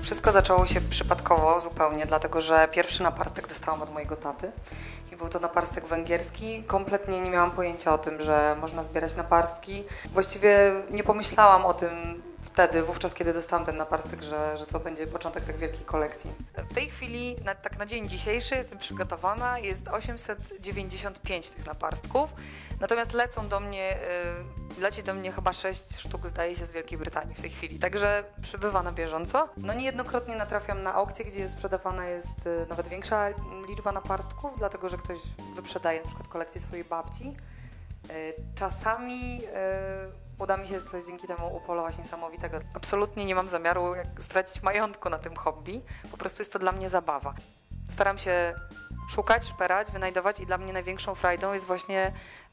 Wszystko zaczęło się przypadkowo zupełnie, dlatego że pierwszy naparstek dostałam od mojego taty i był to naparstek węgierski. Kompletnie nie miałam pojęcia o tym, że można zbierać naparstki. Właściwie nie pomyślałam o tym wtedy, wówczas, kiedy dostałam ten naparstek, że, że to będzie początek tak wielkiej kolekcji. W tej chwili, na, tak na dzień dzisiejszy, jestem przygotowana, jest 895 tych naparstków, natomiast lecą do mnie, y, leci do mnie chyba 6 sztuk, zdaje się, z Wielkiej Brytanii w tej chwili, także przybywa na bieżąco. No niejednokrotnie natrafiam na aukcje, gdzie sprzedawana jest y, nawet większa liczba naparstków, dlatego że ktoś wyprzedaje na przykład kolekcję swojej babci. Y, Czasami y, uda mi się coś dzięki temu upolować niesamowitego. Absolutnie nie mam zamiaru stracić majątku na tym hobby, po prostu jest to dla mnie zabawa. Staram się szukać, szperać, wynajdować i dla mnie największą frajdą jest właśnie,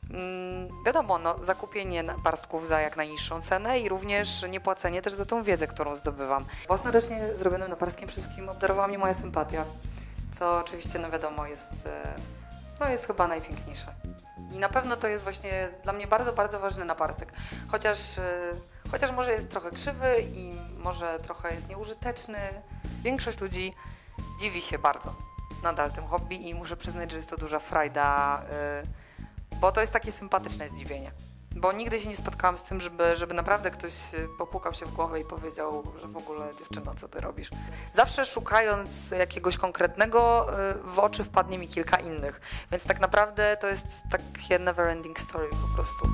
mm, wiadomo, no, zakupienie parstków za jak najniższą cenę i również niepłacenie też za tą wiedzę, którą zdobywam. Własnoręcznie zrobionym naparstkiem przede wszystkim obdarowała mnie moja sympatia, co oczywiście, no wiadomo, jest, e, no, jest chyba najpiękniejsze. I na pewno to jest właśnie dla mnie bardzo, bardzo ważny naparstek. Chociaż, e, chociaż może jest trochę krzywy i może trochę jest nieużyteczny. Większość ludzi dziwi się bardzo nadal tym hobby i muszę przyznać, że jest to duża frajda, y, bo to jest takie sympatyczne zdziwienie. Bo nigdy się nie spotkałam z tym, żeby, żeby naprawdę ktoś y, popukał się w głowę i powiedział, że w ogóle dziewczyno, co ty robisz. Zawsze szukając jakiegoś konkretnego, y, w oczy wpadnie mi kilka innych. Więc tak naprawdę to jest takie never ending story po prostu.